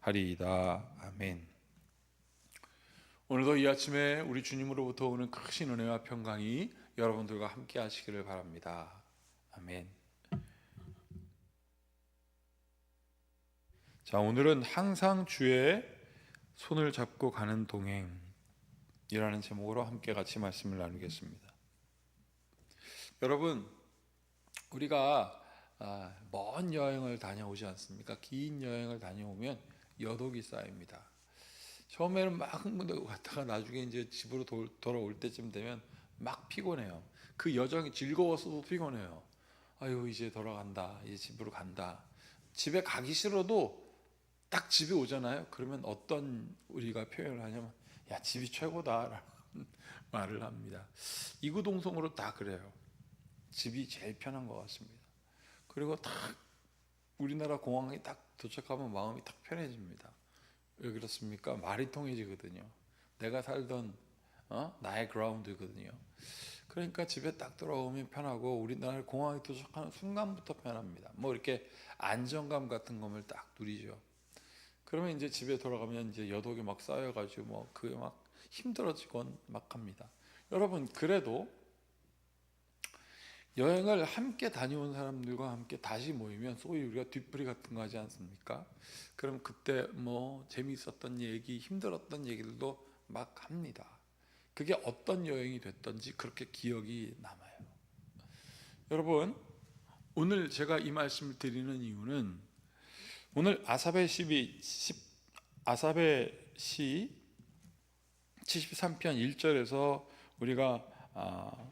하리이다. 아멘. 오늘도 이 아침에 우리 주님으로부터 오는 크신 은혜와 평강이 여러분들과 함께 하시기를 바랍니다. 아멘. 자, 오늘은 항상 주의 손을 잡고 가는 동행이라는 제목으로 함께 같이 말씀을 나누겠습니다. 여러분, 우리가 아, 먼 여행을 다녀오지 않습니까? 긴 여행을 다녀오면 여독이 쌓입니다. 처음에는 막 흥분되고 갔다가 나중에 이제 집으로 돌, 돌아올 때쯤 되면 막 피곤해요. 그 여정이 즐거웠어도 피곤해요. 아유 이제 돌아간다. 이제 집으로 간다. 집에 가기 싫어도 딱 집에 오잖아요. 그러면 어떤 우리가 표현을 하냐면 야 집이 최고다라는 말을 합니다. 이구동성으로 다 그래요. 집이 제일 편한 것 같습니다. 그리고 딱 우리나라 공항에 딱 도착하면 마음이 딱 편해집니다. 왜 그렇습니까? 말이 통해지거든요. 내가 살던 어? 나의 그라운드거든요. 그러니까 집에 딱 들어오면 편하고 우리나라 공항에 도착하는 순간부터 편합니다. 뭐 이렇게 안정감 같은 것을 딱 누리죠. 그러면 이제 집에 돌아가면 이제 여독이 막 쌓여가지고 뭐 그게 막 힘들어지곤 막 합니다. 여러분 그래도 여행을 함께 다녀온 사람들과 함께 다시 모이면 소위 우리가 뒷풀이 같은 거 하지 않습니까? 그럼 그때 뭐 재미있었던 얘기, 힘들었던 얘기들도 막 합니다. 그게 어떤 여행이 됐던지 그렇게 기억이 남아요. 여러분, 오늘 제가 이 말씀을 드리는 이유는 오늘 아사베 시비 10, 아사베 시 73편 1절에서 우리가 아,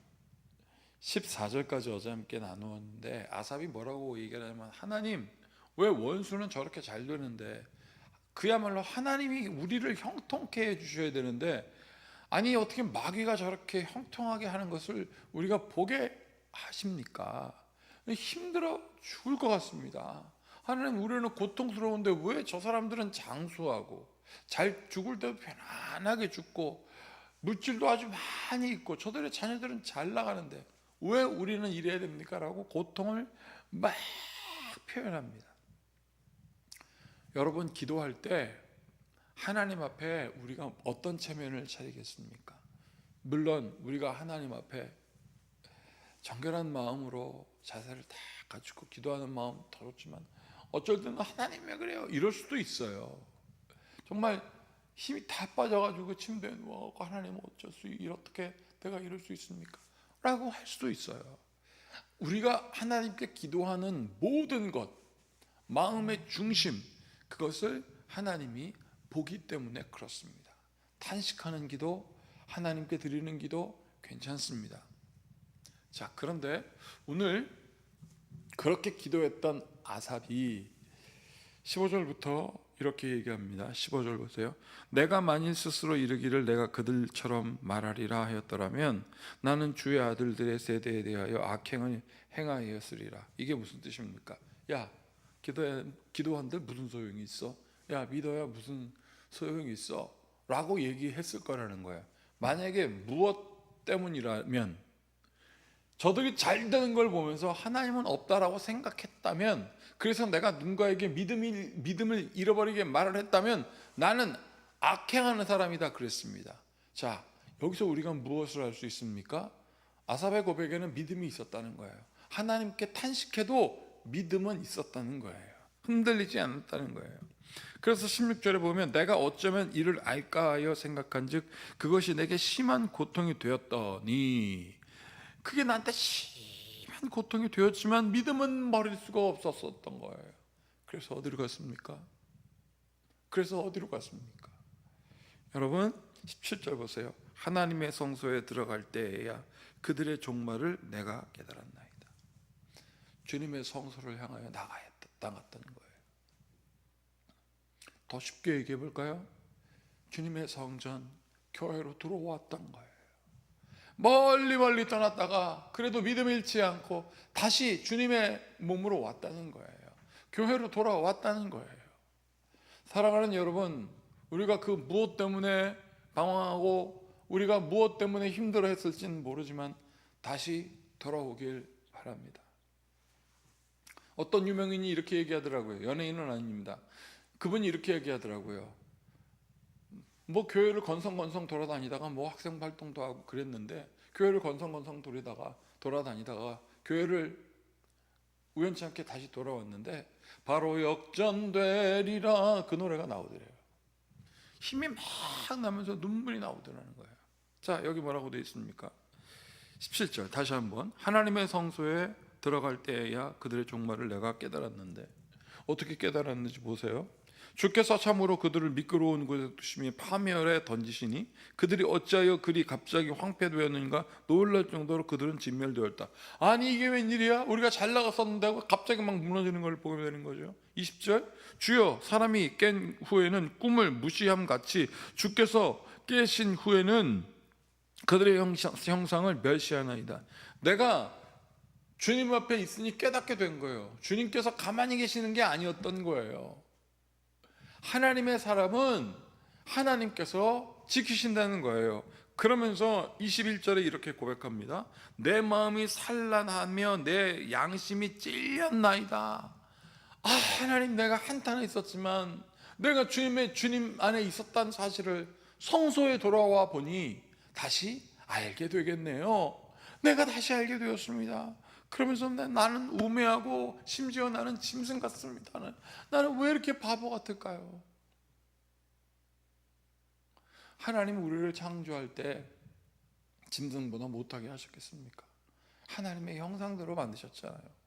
14절까지 어제 함께 나누었는데 아삽이 뭐라고 얘기하냐면 하나님 왜 원수는 저렇게 잘 되는데 그야말로 하나님이 우리를 형통케 해 주셔야 되는데 아니 어떻게 마귀가 저렇게 형통하게 하는 것을 우리가 보게 하십니까? 힘들어 죽을 것 같습니다. 하나님 우리는 고통스러운데 왜 저 사람들은 장수하고 잘 죽을 때도 편안하게 죽고 물질도 아주 많이 있고 저들의 자녀들은 잘 나가는데 왜 우리는 이래야 됩니까? 라고 고통을 막 표현합니다. 여러분 기도할 때 하나님 앞에 우리가 어떤 체면을 차리겠습니까? 물론 우리가 하나님 앞에 정결한 마음으로 자세를 다 가지고 기도하는 마음 더 좋지만 어쩔 때는 하나님 왜 그래요? 이럴 수도 있어요. 정말 힘이 다 빠져가지고 침대에 누워갖고 하나님 어쩔 수 이렇게 내가 이럴 수 있습니까? 라고 할 수도 있어요. 우리가 하나님께 기도하는 모든 것, 마음의 중심, 그것을 하나님이 보기 때문에 그렇습니다. 탄식하는 기도, 하나님께 드리는 기도 괜찮습니다. 자, 그런데 오늘 그렇게 기도했던 아삽이 15절부터 이렇게 얘기합니다. 15절 보세요. 내가 만일 스스로 이르기를 내가 그들처럼 말하리라 하였더라면 나는 주의 아들들의 세대에 대하여 악행을 행하였으리라. 이게 무슨 뜻입니까? 야, 기도해 기도한들 무슨 소용이 있어? 야, 믿어야 무슨 소용이 있어? 라고 얘기했을 거라는 거야. 만약에 무엇 때문이라면 저들이 잘 되는 걸 보면서 하나님은 없다라고 생각했다면 그래서 내가 누군가에게 믿음이, 믿음을 잃어버리게 말을 했다면 나는 악행하는 사람이다 그랬습니다. 자, 여기서 우리가 무엇을 할 수 있습니까? 아삽의 고백에는 믿음이 있었다는 거예요. 하나님께 탄식해도 믿음은 있었다는 거예요. 흔들리지 않았다는 거예요. 그래서 16절에 보면 내가 어쩌면 이를 알까 하여 생각한 즉 그것이 내게 심한 고통이 되었더니 그게 나한테 심한 고통이 되었지만 믿음은 버릴 수가 없었었던 거예요. 그래서 어디로 갔습니까? 그래서 어디로 갔습니까? 여러분 17절 보세요. 하나님의 성소에 들어갈 때에야 그들의 종말을 내가 깨달았나이다. 주님의 성소를 향하여 나가야 나갔다는 거예요. 더 쉽게 얘기해 볼까요? 주님의 성전 교회로 들어왔던 거예요. 멀리 멀리 떠났다가 그래도 믿음 잃지 않고 다시 주님의 몸으로 왔다는 거예요. 교회로 돌아왔다는 거예요. 사랑하는 여러분, 우리가 그 무엇 때문에 방황하고 우리가 무엇 때문에 힘들어 했을지는 모르지만 다시 돌아오길 바랍니다. 어떤 유명인이 이렇게 얘기하더라고요. 연예인은 아닙니다. 그분이 이렇게 얘기하더라고요. 뭐 교회를 건성건성 돌아다니다가 뭐 학생 활동도 하고 그랬는데 교회를 건성건성 돌리다가 돌아다니다가 교회를 우연치 않게 다시 돌아왔는데 바로 역전되리라 그 노래가 나오더래요. 힘이 막 나면서 눈물이 나오더라는 거예요. 자, 여기 뭐라고 되어 있습니까? 17절 다시 한번 하나님의 성소에 들어갈 때에야 그들의 종말을 내가 깨달았는데 어떻게 깨달았는지 보세요. 주께서 참으로 그들을 미끄러운 곳에 두심이 파멸에 던지시니 그들이 어찌하여 그리 갑자기 황폐되었는가 놀랄 정도로 그들은 진멸되었다. 아니 이게 웬일이야? 우리가 잘 나갔었는데 갑자기 막 무너지는 걸 보게 되는 거죠. 20절 주여 사람이 깬 후에는 꿈을 무시함 같이 주께서 깨신 후에는 그들의 형상, 형상을 멸시하나이다. 내가 주님 앞에 있으니 깨닫게 된 거예요. 주님께서 가만히 계시는 게 아니었던 거예요. 하나님의 사람은 하나님께서 지키신다는 거예요. 그러면서 21절에 이렇게 고백합니다. 내 마음이 산란하며 내 양심이 찔렸나이다. 아, 하나님 내가 한탄에 있었지만 내가 주님의 주님 안에 있었다는 사실을 성소에 돌아와 보니 다시 알게 되겠네요. 내가 다시 알게 되었습니다. 그러면서 나- 나는 우매하고 심지어 나는 짐승 같습니다. 나는, 나는 왜 이렇게 바보 같을까요? 하나님은 우리를 창조할 때 짐승보다 못하게 하셨겠습니까? 하나님의 형상대로 만드셨잖아요.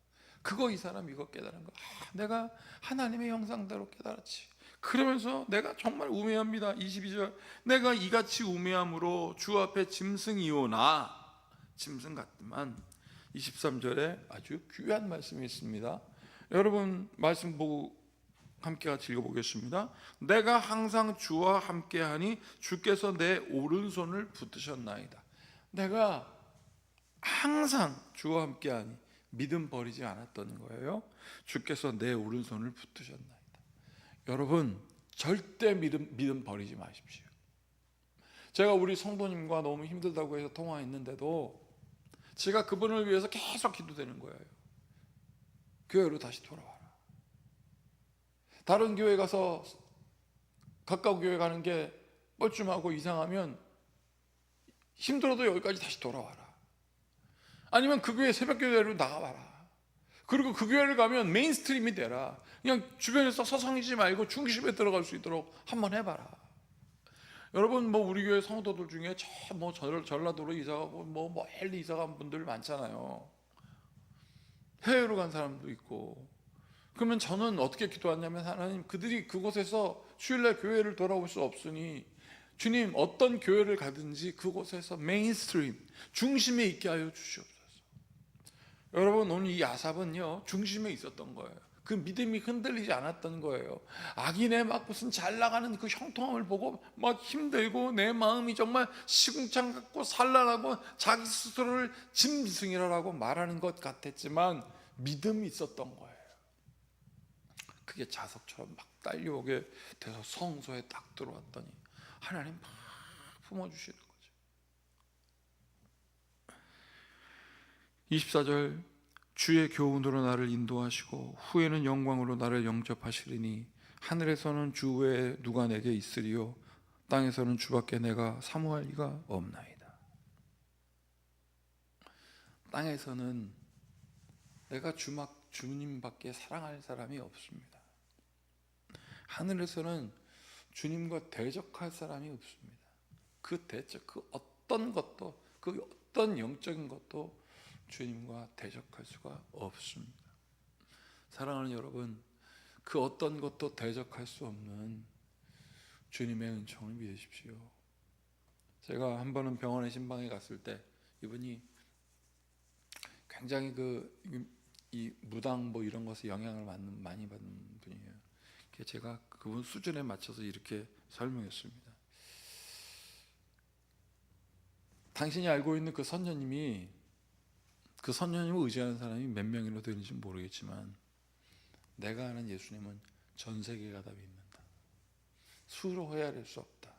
그거 이 사람 이거 깨달은 거. 아, 내가 하나님의 형상대로 깨달았지. 그러면서 내가 정말 우매합니다. 22절. 내가 이같이 우매함으로 주 앞에 짐승이오나 짐승 같지만 23절에 아주 귀한 말씀이 있습니다. 여러분 말씀 보고 함께 같이 읽어보겠습니다. 내가 항상 주와 함께하니 주께서 내 오른손을 붙드셨나이다. 내가 항상 주와 함께하니 믿음 버리지 않았던 거예요. 주께서 내 오른손을 붙드셨나이다. 여러분 절대 믿음 믿음 버리지 마십시오. 제가 우리 성도님과 너무 힘들다고 해서 통화했는데도 제가 그분을 위해서 계속 기도되는 거예요. 교회로 다시 돌아와라. 다른 교회 가서 가까운 교회 가는 게 뻘쭘하고 이상하면 힘들어도 여기까지 다시 돌아와라. 아니면 그 교회 새벽 교회로 나가봐라. 그리고 그 교회를 가면 메인스트림이 되라. 그냥 주변에서 서성이지 말고 중심에 들어갈 수 있도록 한번 해봐라. 여러분 뭐 우리 교회 성도들 중에 저뭐 전라도로 이사 가고 뭐 멀리 이사 간 분들 많잖아요. 해외로 간 사람도 있고. 그러면 저는 어떻게 기도하냐면 하나님 그들이 그곳에서 주일날 교회를 돌아올 수 없으니 주님 어떤 교회를 가든지 그곳에서 메인스트림 중심에 있게 하여 주시옵소서. 여러분 오늘 이 아삽은요 중심에 있었던 거예요. 그 믿음이 흔들리지 않았던 거예요. 악인의 막 무슨 잘 나가는 그 형통함을 보고 막 힘들고 내 마음이 정말 시궁창 같고 산란하고 자기 스스로를 짐승이라고 말하는 것 같았지만 믿음이 있었던 거예요. 그게 자석처럼 막 딸려오게 돼서 성소에 딱 들어왔더니 하나님 막 품어주시는 거죠. 24절 주의 교훈으로 나를 인도하시고 후에는 영광으로 나를 영접하시리니 하늘에서는 주 외에 누가 내게 있으리요 땅에서는 주밖에 내가 사모할 이가 없나이다. 땅에서는 내가 주막 주님밖에 사랑할 사람이 없습니다. 하늘에서는 주님과 대적할 사람이 없습니다. 그 대적, 그 어떤 것도, 그 어떤 영적인 것도 주님과 대적할 수가 없습니다. 사랑하는 여러분, 그 어떤 것도 대적할 수 없는 주님의 은총을 믿으십시오. 제가 한 번은 병원에 신방에 갔을 때 이분이 굉장히 그 이 무당 뭐 이런 것에 영향을 받는, 많이 받는 분이에요. 제가 그분 수준에 맞춰서 이렇게 설명했습니다. 당신이 알고 있는 그 선녀님이 그 선녀님을 의지하는 사람이 몇 명이나 되는지 모르겠지만 내가 아는 예수님은 전 세계가 다 믿는다. 수로 헤아릴 수 없다.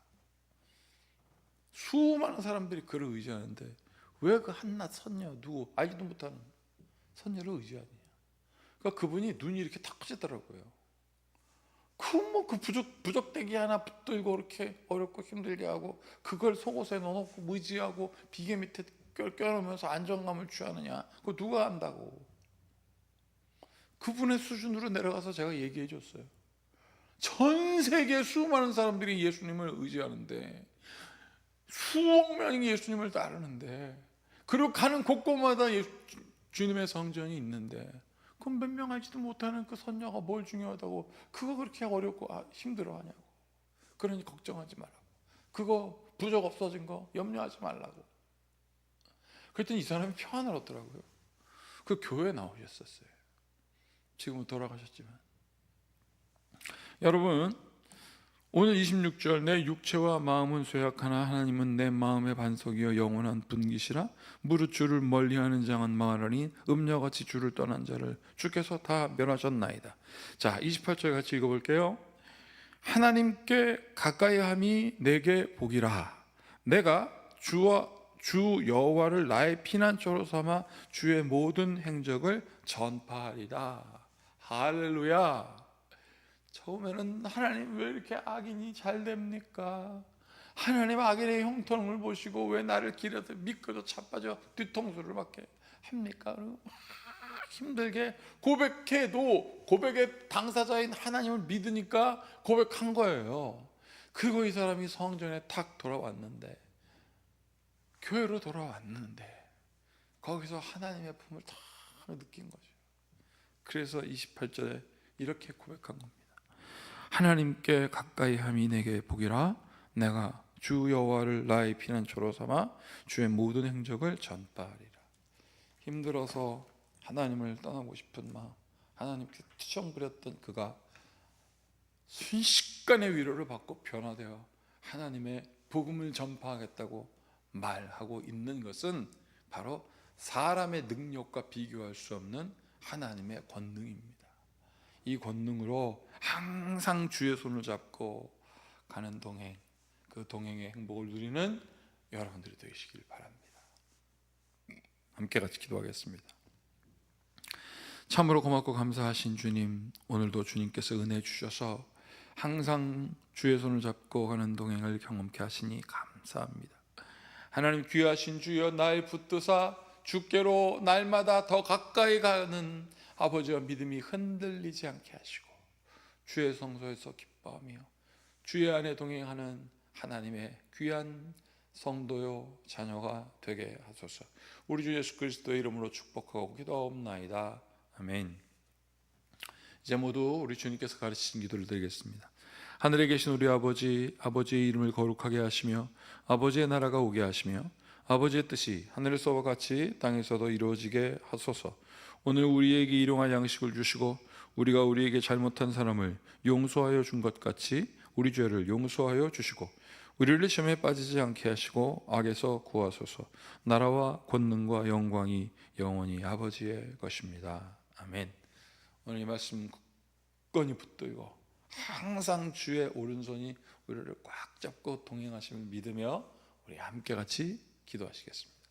수많은 사람들이 그를 의지하는데 왜 그 한낱 선녀 누구 알지도 못하는 선녀를 의지하느냐? 그러니까 그분이 눈이 이렇게 탁 커지더라고요. 그뭐그 부적 부적대기 하나 붙들고 이렇게 어렵고 힘들게 하고 그걸 속옷에 넣어놓고 무지하고 비계 밑에 껴- 껴놓으면서 안정감을 취하느냐? 그거 누가 한다고? 그분의 수준으로 내려가서 제가 얘기해 줬어요. 전 세계 수많은 사람들이 예수님을 의지하는데 수억 명이 예수님을 따르는데 그리고 가는 곳곳마다 예수, 주님의 성전이 있는데 그럼 몇명 하지도 못하는 그 선녀가 뭘 중요하다고 그거 그렇게 어렵고 아, 힘들어하냐고 그러니 걱정하지 말라고 그거 부적 없어진 거 염려하지 말라고 그랬더니 이 사람이 평안을 얻더라고요 그 교회에 나오셨었어요 지금은 돌아가셨지만 여러분 오늘 26절 내 육체와 마음은 쇠약하나 하나님은 내 마음의 반석이여 영원한 분기시라 무릇 주를 멀리하는 자는 망하리니 음녀같이 주를 떠난 자를 주께서 다 멸하셨나이다. 자, 28절 같이 읽어볼게요. 하나님께 가까이함이 내게 복이라. 내가 주와 주 여호와를 나의 피난처로 삼아 주의 모든 행적을 전파하리라. 할렐루야. 처음에는 하나님 왜 이렇게 악인이 잘 됩니까? 하나님 악인의 형통을 보시고 왜 나를 길에서 미끄러 자빠져 뒤통수를 맞게 합니까? 힘들게 고백해도 고백의 당사자인 하나님을 믿으니까 고백한 거예요. 그리고 이 사람이 성전에 탁 돌아왔는데 교회로 돌아왔는데 거기서 하나님의 품을 다 느낀 거죠. 그래서 28절에 이렇게 고백한 겁니다. 하나님께 가까이 함이 내게 복이라 내가 주 여호와를 나의 피난처로 삼아 주의 모든 행적을 전파하리라. 힘들어서 하나님을 떠나고 싶은 마음, 하나님께 투정 부렸던 그가 순식간에 위로를 받고 변화되어 하나님의 복음을 전파하겠다고 말하고 있는 것은 바로 사람의 능력과 비교할 수 없는 하나님의 권능입니다. 이 권능으로 항상 주의 손을 잡고 가는 동행, 그 동행의 행복을 누리는 여러분들이 되시길 바랍니다. 함께 같이 기도하겠습니다. 참으로 고맙고 감사하신 주님, 오늘도 주님께서 은혜 주셔서 항상 주의 손을 잡고 가는 동행을 경험케 하시니 감사합니다. 하나님 귀하신 주여 날 붙드사 주께로 날마다 더 가까이 가는 아버지와 믿음이 흔들리지 않게 하시고 주의 성소에서 기뻐하며 주의 안에 동행하는 하나님의 귀한 성도요 자녀가 되게 하소서. 우리 주 예수 그리스도의 이름으로 축복하고 기도하옵나이다. 아멘. 이제 모두 우리 주님께서 가르치신 기도를 드리겠습니다. 하늘에 계신 우리 아버지, 아버지의 이름을 거룩하게 하시며 아버지의 나라가 오게 하시며 아버지의 뜻이 하늘에서와 같이 땅에서도 이루어지게 하소서. 오늘 우리에게 일용할 양식을 주시고 우리가 우리에게 잘못한 사람을 용서하여 준 것 같이 우리 죄를 용서하여 주시고 우리를 시험에 빠지지 않게 하시고 악에서 구하소서. 나라와 권능과 영광이 영원히 아버지의 것입니다. 아멘. 오늘 이 말씀 굳건히 붙들고 항상 주의 오른손이 우리를 꽉 잡고 동행하심을 믿으며 우리 함께 같이 기도하시겠습니다.